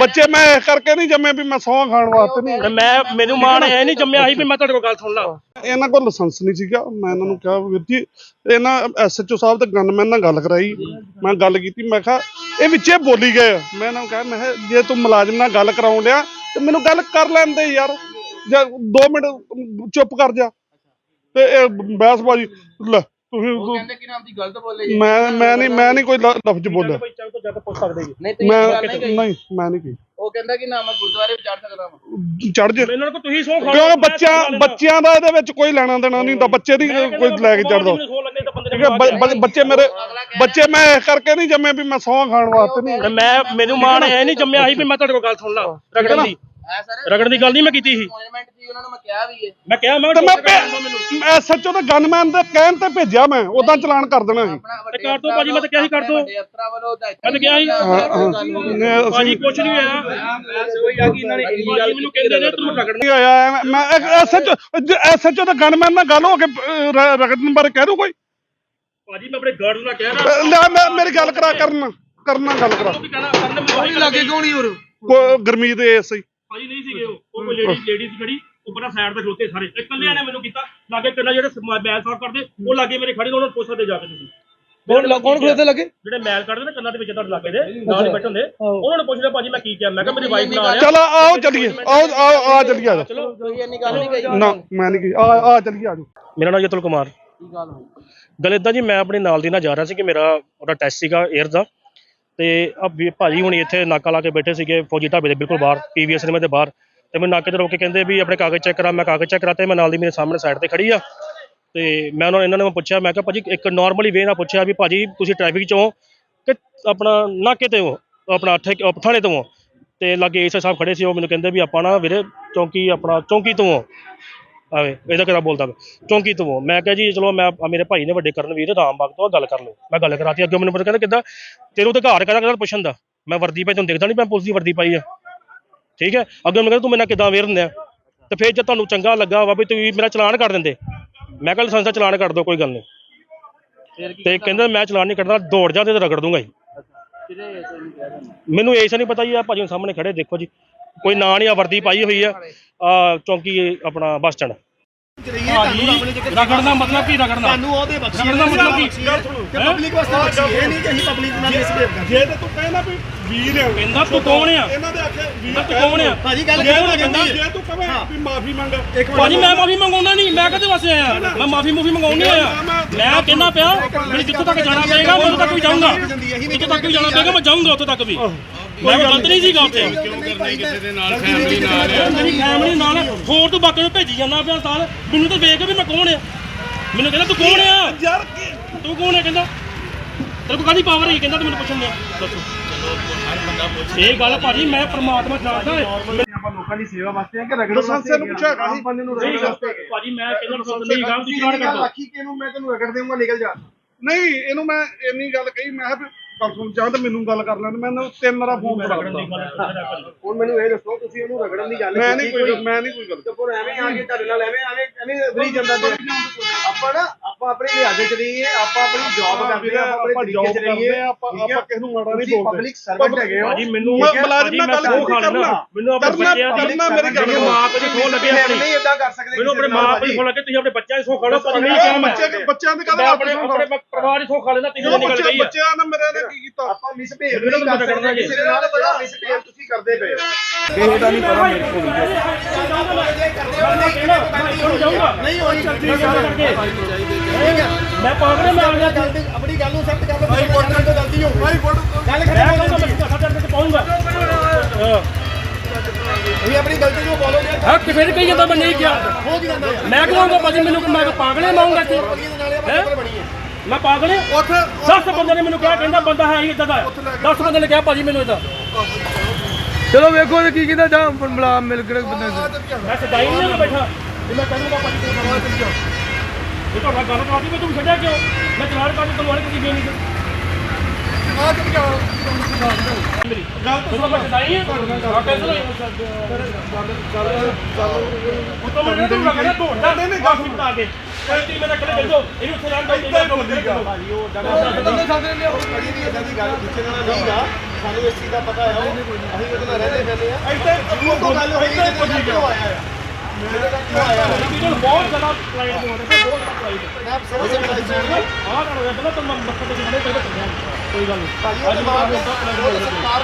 ਬੱਚੇ ਮੈਂ ਇਸ ਕਰਕੇ ਨਹੀਂ ਜੰਮੇ ਵੀ ਮੈਂ ਸੌਂ ਖਾਣ ਵਾਸਤੇ ਨਹੀਂ। ਮੈਂ ਮੈਨੂੰ ਮਾਂ ਨੇ ਐ ਨਹੀਂ ਜੰਮਿਆ ਸੀ ਵੀ ਮੈਂ ਤੁਹਾਡੇ ਕੋਲ ਗੱਲ ਸੁਣ ਲਾਂ। ਇਹਨਾਂ ਕੋਲ ਲਾਇਸੈਂਸ ਨਹੀਂ ਸੀਗਾ। ਮੈਂ ਇਹਨਾਂ ਨੂੰ ਕਿਹਾ ਵੀਰ ਜੀ ਇਹਨਾਂ ਐਸਐਚਓ ਸਾਹਿਬ ਤੇ ਗਨਮੈਨ ਨਾਲ ਗੱਲ ਕਰਾਈ। ਮੈਂ ਗੱਲ ਕੀਤੀ ਮੈਂ ਕਿਹਾ ਇਹ ਵਿੱਚੇ ਬੋਲੀ ਗਏ। ਮੈਂ ਇਹਨਾਂ ਨੂੰ ਕਿਹਾ ਮੈਂ ਕਿਹਾ ਜੇ ਤੂੰ ਮੁਲਾਜ਼ਮ ਨਾਲ ਗੱਲ ਕਰਾਉਣ ਡਿਆ ਤੇ ਮੈਨੂੰ ਗੱਲ ਕਰ ਲੈਂਦੇ ਯਾਰ। ਜਾਂ 2 ਮਿੰਟ ਚੁੱਪ ਕਰ ਜਾ। ਤੇ ਇਹ ਬਹਿਸਬਾਜੀ ਲੈ ਤੁਸੀਂ ਕਹਿੰਦੇ ਕਿ ਨਾਮ ਦੀ ਗਲਤ ਬੋਲੇ ਜੀ। ਮੈਂ ਮੈਂ ਨਹੀਂ ਮੈਂ ਨਹੀਂ ਕੋਈ ਲ- ਲਫ਼ਜ਼ ਬੋਲਿਆ। ਕੋਈ ਚੱਲ ਤੋਂ ਜਦ ਪੁੱਛ ਸਕਦੇ ਜੀ। ਨਹੀਂ ਤੁਸੀਂ ਮੈਂ ਗੱਲ ਨਹੀਂ ਕਹੀ। ਨਹੀਂ ਮੈਂ ਨਹੀਂ ਕੀ ਉਹ ਕਹਿੰਦਾ ਕਿ ਨਾ ਮੈਂ ਗੁਰਦੁਆਰੇ ਵਿੱਚ ਚੜ ਸਕਦਾ ਹਾਂ ਚੜ ਜੇ। ਇਹਨਾਂ ਨੂੰ ਤੁਸੀਂ ਸੌ ਕਿਉਂਕਿ ਬੱਚਿਆਂ ਬੱਚਿਆਂ ਦਾ ਇਹਦੇ ਵਿੱਚ ਕੋਈ ਲੈਣਾ ਦੇਣਾ ਨਹੀਂ ਹੁੰਦਾ। ਬੱਚੇ ਦੀ ਕੋਈ ਲੈ ਕੇ ਚੜ ਦੋ ਠੀਕ ਹੈ ਬ- ਬ- ਬੱਚੇ ਮੇਰੇ ਬੱਚੇ ਮੈਂ ਇਸ ਕਰਕੇ ਨਹੀਂ ਜੰਮੇ ਵੀ ਮੈਂ ਸੌਂ ਖਾਣ ਵਾਸਤੇ ਨਹੀਂ ਮੈਂ ਮੈਨੂੰ ਮਾਂ ਨੇ ਐ ਨਹੀਂ ਜੰਮਿਆ ਸੀ ਵੀ ਮੈਂ ਤੁਹਾਡੇ ਕੋਲ ਗੱਲ ਸੁਣ ਲਾਂ ਰਗੜਨ ਦੀ। ਸਰ। ਰਗੜਨ ਦੀ ਗੱਲ ਨਹੀਂ ਮੈਂ ਕੀਤੀ ਸੀ। ਅਪਾਇੰਟਮੈਂਟ ਸੀ ਉਹਨਾਂ ਨੂੰ ਮੈਂ ਕਿਹਾ ਵੀ ਹੈ ਮੈਂ ਕਿਹਾ ਮੈਂ ਤੇ ਮੈਂ ਐਸਐਚਓ ਦੇ ਗਨਮੈਨ ਦੇ ਕਹਿਣ ਤੇ ਭੇਜਿਆ ਮੈਂ ਉਦਾਂ ਚਲਾਨ ਕਰ ਦੇਣਾ ਸੀ। ਆਪਣਾ ਤੇ ਕਰ ਦਿਓ ਭਾਜੀ, ਮੈਂ ਤਾਂ ਕਿਹਾ ਸੀ ਕਰ ਦਿਓ। ਵੱਡੇ ਅਫਸਰਾਂ ਵੱਲੋਂ ਹਦਾਇਤਾਂ ਮੈਂ ਤਾਂ ਕਿਹਾ ਸੀ। ਹਾਂ, ਹਾਂ। ਨੇ ਭਾਜੀ ਅਸੀਂ ਕੁਛ ਨਹੀਂ ਹੋਇਆ। ਸੋਈ ਆ ਕਿ ਇਹਨਾਂ ਨੇ ਇੰਨੀ ਭਾਜੀ ਮੈਨੂੰ ਕਹਿੰਦੇ ਨੇ ਤੂੰ ਰਗੜਨ ਨਹੀਂ ਹੋਇਆ ਐਵੇਂ- ਮੈਂ ਐਸਐਚਓ ਐਸਐਚਓ ਦੇ ਗਨਮੈਨ ਨਾਲ ਗੱਲ ਹੋ ਕੇ ਅਹ, ਰ- ਰਗੜਨ ਬਾਰੇ ਕਹਿ ਦੂ ਕੋਈ। ਭਾਜੀ ਮੈਂ ਆਪਣੇ ਗਾਰਡ ਨਾਲ ਕਹਿ ਰਿਹਾ। ਲੈ ਮੈਂ ਮੇਰੀ ਗੱਲ ਕਰਾ ਕਰਨ ਕਰਨਾ ਗੱਲ ਕਰਾ। ਕੀ ਕਹਿਣਾ ਕਰਨ ਮੈਨੂੰ ਉਹੀ ਲੱਗੇ ਕਿਉਂ ਨਹੀਂ ਹੋਰ? ਕੋਈ ਗਰਮੀਤ ਐਸਆਈ ਭਾਜੀ ਨਹੀਂ ਸੀਗੇ ਉਹ। ਉਹ ਕੋਈ ਲੇਡੀ ਲੇਡੀ ਸੀ ਖੜੀ ਉਹ ਬੜਾ ਸਾਈਡ ਤੇ ਖਲੋਤੇ ਸਾਰੇ। ਇਕੱਲਿਆਂ ਨੇ ਮੈਨੂੰ ਕੀਤਾ। ਲਾਗੇ ਕਿੰਨਾ ਜਿਹੜੇ ਮੈਲ ਸਾਫ਼ ਕਰਦੇ ਉਹ ਲਾਗੇ ਮੇਰੇ ਖੜੇ ਉਹਨਾਂ ਨੂੰ ਪੁੱਛ ਸਕਦੇ ਜਾ ਕੇ ਤੁਸੀਂ। ਕੌਣ ਕੌਣ ਖਲੋਤੇ ਲੱਗੇ? ਜਿਹੜੇ ਮੈਲ ਕੱਢਦੇ ਨੇ ਕੰਨਾਂ ਦੇ ਵਿੱਚ ਤੁਹਾਡੇ ਲਾਗੇ ਦੇ ਨਾਲ ਹੀ ਬੈਠੇ ਹੁੰਦੇ ਉਹਨਾਂ ਨੂੰ ਪੁੱਛਦੇ ਭਾਜੀ ਮੈਂ ਕੀ ਕਿਹਾ? ਮੈਂ ਕਿਹਾ ਮੇਰੀ ਵਾਈਫ ਨਾਲ ਆਇਆ। ਚਲੋ ਆਓ ਚੱਲੀਏ। ਆਓ ਆਓ ਆ ਚੱਲੀਏ ਆ। ਚਲੋ ਕੋਈ ਇੰਨੀ ਗੱਲ ਨਹੀਂ ਕਹੀ। ਨਾ ਮੈਂ ਨਹੀਂ ਕੀ ਆ ਆ ਚੱਲੀਏ ਆ ਮੇਰਾ ਨਾਮ ਜਤੁਲ ਕੁਮਾਰ। ਕੀ ਗੱਲ ਹੋਈ? ਗੱਲ ਏਦਾਂ ਜੀ ਮੈਂ ਆਪਣੇ ਨਾਲ ਦੀ ਨਾਲ ਜਾ ਰਿਹਾ ਸੀ ਕਿ ਮੇਰਾ ਉਹਦਾ ਟੈਸਟ ਸੀਗਾ 에ਅਰ ਦਾ। ਤੇ ਆ ਭਾਜੀ ਹੁਣੀ ਇੱਥੇ ਨਾਕਾ ਲਾ ਕੇ ਬੈਠੇ ਸੀਗੇ, ਫੌਜੀ ਢਾਬੇ ਦੇ ਬਿਲਕੁਲ ਬਾਹਰ ਪੀਵੀਐਸ ਸਿਨੇਮਾ ਦੇ ਬਾਹਰ। ਤੇ ਮੈਂ ਨਾਕੇ ਤੇ ਰੋਕ ਕੇ ਕਹਿੰਦੇ ਵੀ ਆਪਣੇ ਕਾਗਜ਼ ਚੈੱਕ ਕਰਾ, ਮੈਂ ਕਾਗਜ਼ ਚੈੱਕ ਕਰਾਤੇ ਮੈਂ ਨਾਲ ਦੀ ਮੇਰੇ ਸਾਹਮਣੇ ਸਾਈਡ ਤੇ ਖੜੀ ਆ। ਤੇ ਮੈਂ ਉਹਨਾਂ ਇਹਨਾਂ ਨੇ ਮੈਂ ਪੁੱਛਿਆ, ਮੈਂ ਕਿਹਾ ਭਾਜੀ ਇੱਕ ਨਾਰਮਲੀ ਵੇ ਨਾਲ ਪੁੱਛਿਆ ਵੀ ਭਾਜੀ ਤੁਸੀਂ ਟ੍ਰੈਫਿਕ ਚੋਂ ਹੋ ਕਿ ਆਪਣਾ ਨਾਕੇ ਤੇ ਹੋ? ਆਪਣਾ ਠੇਕ- ਥਾਣੇ ਤੋਂ ਹੋ? ਤੇ ਲਾਗੇ ਐਸਆਈ ਸਾਹਿਬ ਖੜੇ ਸੀ, ਉਹ ਮੈਨੂੰ ਕਹਿੰਦੇ ਵੀ ਆਪਾਂ ਨਾ ਵੀਰੇ ਚੌਂਕੀ ਆਪਣਾ ਚੌਂਕੀ ਤੋਂ ਹੋ। ਆਵੇ ਇਹਦਾ ਕਿਹੜਾ ਬੋਲਦਾ ਵਾ? ਚੌਂਕੀ ਤੋਂ। ਹੋ। ਮੈਂ ਕਿਹਾ ਜੀ ਚਲੋ ਮੈਂ ਆਹ ਮੇਰੇ ਭਾਈ ਨੇ ਵੱਡੇ ਕਰਨਵੀਰ ਰਾਮਬਾਗ ਤੋਂ ਆਹ ਗੱਲ ਕਰ ਲਓ। ਮੈਂ ਗੱਲ ਕਰਾਤੀ ਅੱਗੇ ਮੈਨੂੰ ਪਤਾ ਕਹਿੰਦਾ ਕਿੱਦਾਂ ਤੇਰੇ ਉੱਤੇ ਘਾਰ ਕਰਾ ਕਰ ਪੁੱਛਣ ਦਾ? ਮੈਂ ਵਰਦੀ ਪਾਈ ਤੁਹਾਨੂੰ ਦੇਖਦਾ ਨਹੀਂ ਮੈਂ ਪੁਲਿਸ ਦੀ ਵਰਦੀ ਪਾਈ ਆ। ਠੀਕ ਹੈ? ਅੱਗੇ ਮੈਨੂੰ ਕਹਿੰਦਾ ਤੂੰ ਮੇਰੇ ਨਾਲ ਕਿੱਦਾਂ ਵੇਰ ਦਿੰਦਾ ਤੇ ਫਿਰ ਜੇ ਤੁਹਾਨੂੰ ਚੰਗਾ ਲੱਗਾ ਵਾ ਵੀ ਤੁਸੀਂ ਮੇਰਾ ਚਲਾਨ ਕਰ ਦਿੰਦੇ। ਮੈਂ ਕਿਹਾ ਲਾਇਸੈਂਸ ਦਾ ਚਲਾਨ ਕਰ ਦਿਓ ਕੋਈ ਗੱਲ ਨਹੀਂ ਫਿਰ ਕੀ ਤੇ ਕਹਿੰਦਾ ਮੈਂ ਚਲਾਨ ਨਹੀਂ ਕੱਢਦਾ ਦੌੜ ਜਾ ਤੇ ਰਗੜ ਦੂੰਗਾ ਜੀ। ਕਿਹਦੇ ਮੈਨੂੰ ਐਸਾ ਨਹੀਂ ਪਤਾ ਜੀ ਆ ਭਾਜੀ ਸਾਹਮਣੇ ਖੜੇ ਦੇਖੋ ਜੀ। ਕੋਈ ਨਾਂ ਨਹੀਂ ਆ ਵਰਦੀ ਪਾਈ ਹੋਈ ਆ। ਆ ਚੌਂਕੀ ਆਪਣਾ ਬੱਸ ਸਟੈਂਡ। ਰਗੜਨਾ ਮਤਲਬ ਕੀ ਰਗੜਨਾ? ਤੁਹਾਨੂੰ ਉਹਦੇ ਬਖਸ਼ੀ ਰਗੜਨਾ ਮਤਲਬ ਕੀ? ਤੇ ਪਬਲਿਕ ਵਾਸਤੇ ਬਖਸ਼ੀ ਇਹ ਨਹੀਂ ਕਿ ਅਸੀਂ ਪਬਲਿਕ ਨਾਲ ਮਿਸਬਿਹੇਵ ਕਰਦੇ। ਜੇ ਤੇ ਤੂੰ ਕਹਿੰਦਾ ਵੀ ਵੀਰ ਆ ਕਹਿੰਦਾ ਤੂੰ ਕੌਣ ਆ? ਇਹਨਾਂ ਦੇ ਆਖੇ ਵੀਰ ਕਹਿੰਦਾ ਤੂੰ ਕੌਣ ਆ? ਭਾਜੀ ਗੱਲ ਜੇ ਕਿਹੋ ਤੂੰ ਜਾਂਦੀ ਹੈ ਜੇ ਤੂੰ ਕਵੇਂ ਵੀ ਮਾਫੀ ਮੰਗ। ਇੱਕ ਭਾਜੀ ਮੈਂ ਮਾਫੀ ਮੰਗਾਉਂਦਾ ਨਹੀਂ ਮੈਂ ਕਦੇ ਵਾਸਤੇ ਆਇਆ। ਮੈਂ ਮਾਫੀ ਮੁਫੀ ਮੰਗਾਉਣ ਨਹੀਂ ਆਇਆ। ਮੈਂ ਕਹਿੰਦਾ ਪਿਆ ਮੈਨੂੰ ਜਿੱਥੋਂ ਤੱਕ ਜਾਣਾ ਪਏਗਾ ਮੈਂ ਉੱਥੋਂ ਤੱਕ ਵੀ ਜਾਊਂਗਾ। ਜਿੱਥੋਂ ਤੱਕ ਵੀ ਜਾਣਾ ਪਏਗਾ ਮੈਂ ਜਾਊਂਗਾ ਉੱਥੋਂ ਤੱਕ ਵੀ। ਮੈਂ ਗਲਤ ਨਹੀਂ। ਸੀਗਾ ਉੱਥੇ ਮੇਰੀ ਫੈਮਿਲੀ ਨਾਲ ਹੋਰ ਤੂੰ ਬਾਕੀ ਨੂੰ ਭੇਜੀ ਜਾਂਦਾ ਪਿਆ ਸਾਲ ਮੈਨੂੰ ਤਾਂ ਵੇਖ ਕੇ ਵੀ ਮੈਂ ਕੌਣ ਆ? ਮੈਨੂੰ ਕਹਿੰਦਾ ਤੂੰ ਕੌਣ ਆ? ਯਾਰ ਕੀ? ਤੂੰ ਕੌਣ ਹੈ ਕਹਿੰਦਾ ਤੇਰੇ ਕੋਲ ਕਾਹਦੀ ਪਾਵਰ ਹੈ ਕਹਿੰਦਾ ਤੂੰ ਮੈਨੂੰ ਪੁੱਛਣ ਲਿਆ ਦੱਸੋ। ਇਹ ਗੱਲ ਭਾਜੀ ਮੈਂ ਪ੍ਰਮਾਤਮਾ ਜਾਣਦਾ ਹੈ ਆਪਾਂ ਲੋਕਾਂ ਦੀ ਸੇਵਾ ਵਾਸਤੇ ਆ ਕਿ ਰਗੜਨ ਲਾਇਸੈਂਸ ਨੂੰ ਪੁੱਛਿਆ ਹੈਗਾ ਸੀ। ਬੰਦੇ ਨੂੰ ਨਹੀਂ ਰਗੜਨ ਵਾਸਤੇ ਭਾਜੀ ਮੈਂ ਕਹਿੰਦਾ ਤੁਹਾਨੂੰ ਨਹੀਂ ਗੱਲ ਤੁਸੀਂ ਚਲਾਨ ਕਰ। ਦਿਓ ਆਖੀ ਕਿ ਇਹਨੂੰ ਮੈਂ ਤੈਨੂੰ ਰਗੜ ਦੇਵਾਂਗਾ ਨਿਕਲ ਜਾ। ਨਹੀਂ ਇਹਨੂੰ ਮੈਂ ਇੰਨੀ ਗੱਲ ਕਹੀ ਮੈਂ ਕਿਹਾ ਵੀ ਗੱਲ ਸੁਣ ਜਾਂ ਤਾਂ ਮੈਨੂੰ ਗੱਲ ਕਰ ਲੈਣ ਮੈਂ ਇਹਨੂੰ ਤਿੰਨ ਵਾਰਾ ਫੋਨ ਕਰਾ ਦਿੱਤਾ ਹੁਣ ਮੈਨੂੰ ਇਹ ਦੱਸੋ ਤੁਸੀਂ ਉਹਨੂੰ ਰਗੜਨ ਦੀ ਗੱਲ ਮੈਂ ਨਹੀਂ ਕੋਈ ਮੈਂ ਨਹੀਂ ਕੋਈ ਗੱਲ ਤੇ ਫਿਰ ਐਵੇਂ ਆ ਕੇ ਤੁਹਾਡੇ ਨਾਲ ਐਵੇਂ ਐਵੇਂ ਐਵੇਂ ਵਰੀ ਜਾਂਦਾ ਤੇ ਆਪਾਂ ਨਾ ਆਪਾਂ ਆਪਣੇ ਲਿਹਾਜ਼ੇ ਚ ਰਹੀਏ ਆਪਾਂ ਆਪਣੀ ਜੌਬ ਕਰਦੇ ਆ ਆਪਾਂ ਆਪਾਂ ਆਪਣੇ ਜੌਬ ਤਰੀਕੇ ਚ ਕਰਦੇ ਰਹੀਏ ਆ ਆਪਾਂ ਆਪਾਂ ਕਿਸੇ ਨੂੰ ਮਾੜਾ ਨਹੀਂ ਬੋਲਦੇ। ਪਬਲਿਕ ਸਰਵੈਂਟ ਹੈਗੇ ਹੋ। ਭਾਜੀ ਮੈਨੂੰ ਮੈਂ ਮੁਲਾਜ਼ਮ ਨਾਲ ਗੱਲ ਲੈਣਾ ਕਰਨਾ। ਮੈਨੂੰ ਆਪਣੇ ਬੱਚਿਆਂ ਦੀ ਕਰਨਾ ਮੇਰੀ ਗੱਲ ਮਾਂ ਕੋਲ ਖੋ ਲੱਗੇ ਆਪਣੀ। ਨਹੀਂ ਇਦਾਂ ਕਰ ਸਕਦੇ ਮੈਨੂੰ ਆਪਣੇ ਮਾਂ ਕੋਲ ਖੋ ਲੱਗੇ ਤੁਸੀਂ ਆਪਣੇ ਬੱਚਿਆਂ ਦੀ ਸੌ ਖਾ ਲਓ ਪਰ ਨਹੀਂ ਕੰਮ ਹੈ ਬੱਚੇ ਬੱਚਿਆਂ ਦੇ ਕਦਰ ਆਪਣੇ ਆਪਣੇ ਪਰਿਵਾਰ ਦੀ ਸੌ ਖਾ ਲੈਣਾ ਤੁਸੀਂ ਨਿਕਲ ਗਈ ਬੱਚਿਆਂ ਨੇ ਮੇਰੇ ਨੇ ਕੀ ਕੀਤਾ? ਆਪਾਂ ਮਿਸਬਿਹੇਵ ਨਹੀਂ ਤਾਂ ਕਰ ਕਰਨਾ ਸਕਦੇ ਜੀ। ਕਿਸੇ ਨਾਲ ਬੜਾ ਮਿਸਬਿਹੇਵ ਤੁਸੀਂ ਕਰਦੇ ਪਏ ਹੋ। ਕਿਸੇ ਦਾ ਨਹੀਂ ਪਤਾ ਮੇਰੇ ਕੋਲ। ਜਾਊਂਗਾ ਨਹੀਂ ਹੋਈ ਮੈਂ ਪਾਗਲ ਮੈਂ ਆ ਗਿਆ ਗੱਲ ਤੇ ਆਪਣੀ ਗੱਲ ਨੂੰ ਸਖਤ ਕਰ ਲਓ ਭਾਈ ਕੋਰਟ ਨਾਲ ਗਲਤੀ ਹੋ ਭਾਈ ਕੋਰਟ ਗੱਲ ਮੈਂ ਖਤਮ ਹੋ ਕਹਿੰਦਾ ਜਾਂਦੀ ਮੈਂ ਸਾਡੇ ਅੰਦਰ ਪਹੁੰਚੂਗਾ? ਤੁਸੀਂ ਆਪਣੀ ਗਲਤੀ ਨੂੰ ਬੋਲੋਗੇ ਹਾਂ ਕਿਸੇ ਨੇ ਕਹੀ ਜਾਂਦਾ ਮੈਂ ਨਹੀਂ ਕਿਹਾ ਹੋ ਕੀ ਜਾਂਦਾ ਮੈਂ ਕਹਾਂਗਾ ਭਾਜੀ ਮੈਨੂੰ ਮੈਂ ਕੋਈ ਪਾਗਲ ਹੈ ਮਾਉਂਗਾ ਕਿ ਬਲੀਏ ਦੇ ਨਾਲੇ ਆਪਾਂ ਪੇਪਰ ਬਣੀਏ। ਮੈਂ ਪਾਗਲ ਹਾਂ। ਉੱਥੇ 10 ਬੰਦੇ ਨੇ ਮੈਨੂੰ ਕਿਹਾ ਕਹਿੰਦਾ ਬੰਦਾ ਹੈ ਹੀ ਇਦਾਂ ਦਾ। 10 ਬੰਦੇ ਨੇ ਕਿਹਾ ਭਾਜੀ ਮੈਨੂੰ ਇਦਾਂ। ਚਲੋ ਵੇਖੋ ਤੇ ਕੀ ਕਹਿੰਦਾ ਜਾਂ ਮਿਲ ਕੇ ਬੰਦੇ ਨੂੰ। ਮੈਂ ਸਦਾਈ ਨਹੀਂ ਬੈਠਾ। ਮੈਂ ਕਹਿੰਦਾ ਭਾਜੀ ਤੂੰ ਕਰਵਾ ਚੱਲ ਜਾ। ਇਹ ਤੁਹਾਡਾ ਗੱਲ ਕਰਾਤੀ ਮੈਂ ਤੂੰ ਛੱਡਿਆ ਕਿਉਂ? ਮੈਂ ਚਲਾਨ ਕਰ ਦਿੱਤਾ ਤੁਹਾਡੇ ਕਿਸੇ ਨਹੀਂ ਆ ਕੇ ਜਾ ਮੇਰੀ ਗੱਲ ਤੋਂ ਮੈਂ ਸਦਾਈ ਹੈ। ਆ ਕੈਸੇ ਹੋਈ ਉਹ ਤਾਂ ਮੈਂ ਤੂੰ ਲੱਗਣਾ ਦੌੜਦਾ ਨਹੀਂ ਨਹੀਂ ਗੱਲ ਸੁਣਦਾ ਕੇ। ਕੋਈ ਟੀ ਮੇਰਾ ਕਿਹੜੇ ਚੱਲ ਇਹਨੂੰ ਉੱਥੇ ਰਹਿਣ ਦੋ ਹੀ ਬੋਲੀਗਾ। ਭਾਜੀ ਉਹ ਜਗ੍ਹਾ ਕਦੀ ਵੀ ਇਦਾਂ ਦੀ ਗੱਲ ਪੁੱਛਣ ਵਾਲਾ ਨਹੀਂਗਾ ਸਾਨੂੰ ਇਸ ਚੀਜ਼ ਦਾ ਪਤਾ ਹੈ ਉਹ ਅਸੀਂ ਉਹਦੇ ਨਾਲ ਰਹਿੰਦੇ ਲੈਂਦੇ ਆ। ਇੱਥੇ ਤੋਂ ਗੱਲ ਹੋਈ ਕਿ ਇੱਥੇ ਕਿਉਂ ਆਇਆ ਆ? ਮੇਰੇ ਨਾਲ ਕਿਉਂ ਆਇਆ ਆ? ਬਹੁਤ ਜ਼ਿਆਦਾ ਕਲਾਇੰਟ ਹੋ ਰਹੇ ਬਹੁਤ ਜ਼ਿਆਦਾ ਕਲਾਇੰਟ ਮੈਂ ਸਮਝ ਸਕਦਾ ਆਹ ਗੱਲ ਹੋਇਆ ਪਹਿਲਾਂ ਤਾਂ ਮੈਂ ਮੱਥੇ ਤੇ ਜਿਹੜੇ ਪਹਿਲਾਂ ਚੱਲਿਆ ਕੋਈ ਗੱਲ ਨਹੀਂ। ਭਾਜੀ ਤਾਂ ਬਾਅਦ ਸਰਕਾਰ